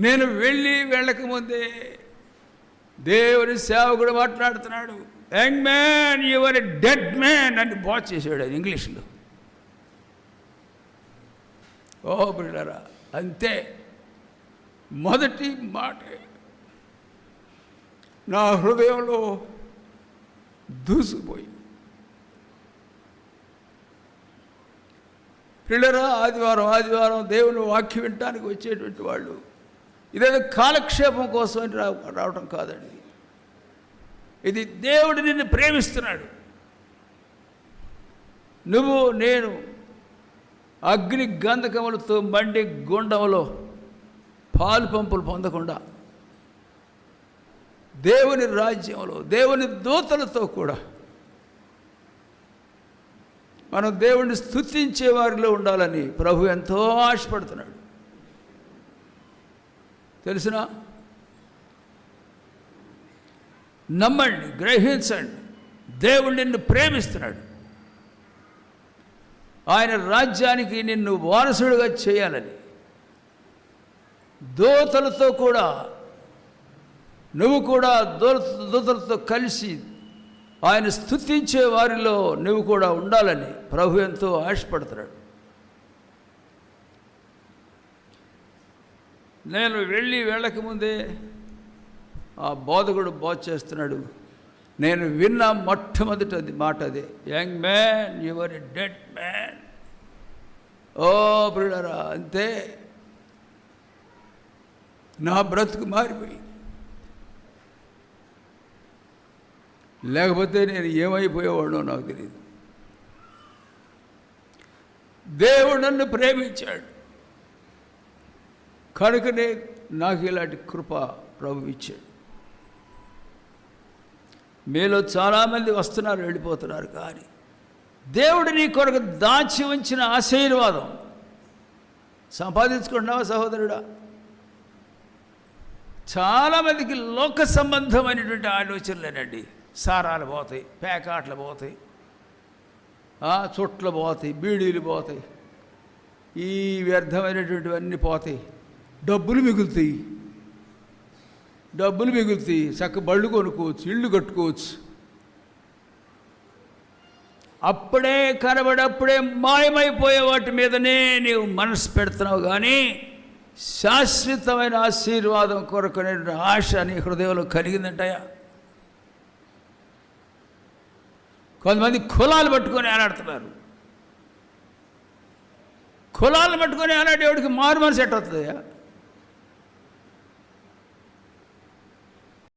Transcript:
నేను వెళ్ళి వెళ్ళకముందే దేవుని సేవకుడు మాట్లాడుతున్నాడు young man you're a dead man అని బాచ్ చేసాడు ఆయన ఇంగ్లీష్లో. ఓ బిడ్డరా అంతే. మొదటి మాట నా హృదయంలో దూసుకుపోయి పిల్లరా ఆదివారం ఆదివారం దేవుని వాక్యం వినటానికి వచ్చేటువంటి వాళ్ళు ఇదేదో కాలక్షేపం కోసం అని రావటం కాదండి. ఇది దేవుడు నిన్ను ప్రేమిస్తున్నాడు. నువ్వు నేను అగ్ని గంధకములతో మండి గుండంలో పాలు పంపులు పొందకుండా దేవుని రాజ్యంలో దేవుని దూతలతో కూడా మనం దేవుణ్ణి స్తుతించే వారిలో ఉండాలని ప్రభు ఎంతో ఆశపడుతున్నాడు. తెలిసిన? నమ్మండి గ్రహించండి. దేవుడు నిన్ను ప్రేమిస్తున్నాడు. ఆయన రాజ్యానికి నిన్ను వారసుడిగా చేయాలని. దూతలతో కూడా నువ్వు కూడా దూత దూతలతో కలిసి ఆయన స్తుతించే వారిలో నువ్వు కూడా ఉండాలని ప్రభు ఎంతో ఆశపడుతున్నాడు. నేను వెళ్ళి వెళ్ళకముందే ఆ బోధకుడు బోధ చేస్తున్నాడు. నేను విన్న మొట్టమొదటి అది మాట అదే. Young man you're a dead man. ఓ బ్రిడరా అంతే. నా బ్రతుకు మారిపోయి. లేకపోతే నేను ఏమైపోయేవాడో నాకు తెలియదు దేవుడు నన్ను ప్రేమించాడు. కనుకనే నాకు ఇలాంటి కృప ప్రభు ఇచ్చాడు. మీలో చాలామంది వస్తున్నారు వెళ్ళిపోతున్నారు కానీ దేవుడు నీ కొరకు దాచి ఉంచిన ఆశీర్వాదం. సంపాదించుకుంటున్నావా సహోదరుడా? చాలామందికి లోక సంబంధమైనటువంటి ఆలోచనలేనండి. సారాలు పోతాయి పేకాట్లు పోతాయి చుట్లు పోతాయి బీడీలు పోతాయి ఈ వ్యర్థమైనటువంటివన్నీ పోతాయి. డబ్బులు మిగులుతాయి. డబ్బులు మిగులుతాయి. చక్క బళ్ళు కొనుక్కోవచ్చు ఇళ్ళు కట్టుకోవచ్చు. అప్పుడే కనబడప్పుడే మాయమైపోయే వాటి మీదనే నీవు మనసు పెడుతున్నావు కానీ శాశ్వతమైన ఆశీర్వాదం కొరకునే ఆశ నీ హృదయంలో కలిగిందంటయా కొంతమంది కులాలు పట్టుకొని ఆలాడుతున్నారు కులాలు పట్టుకొని ఆలాడేవాడికి మారు మనసు ఎట్టవుతుందయ్యా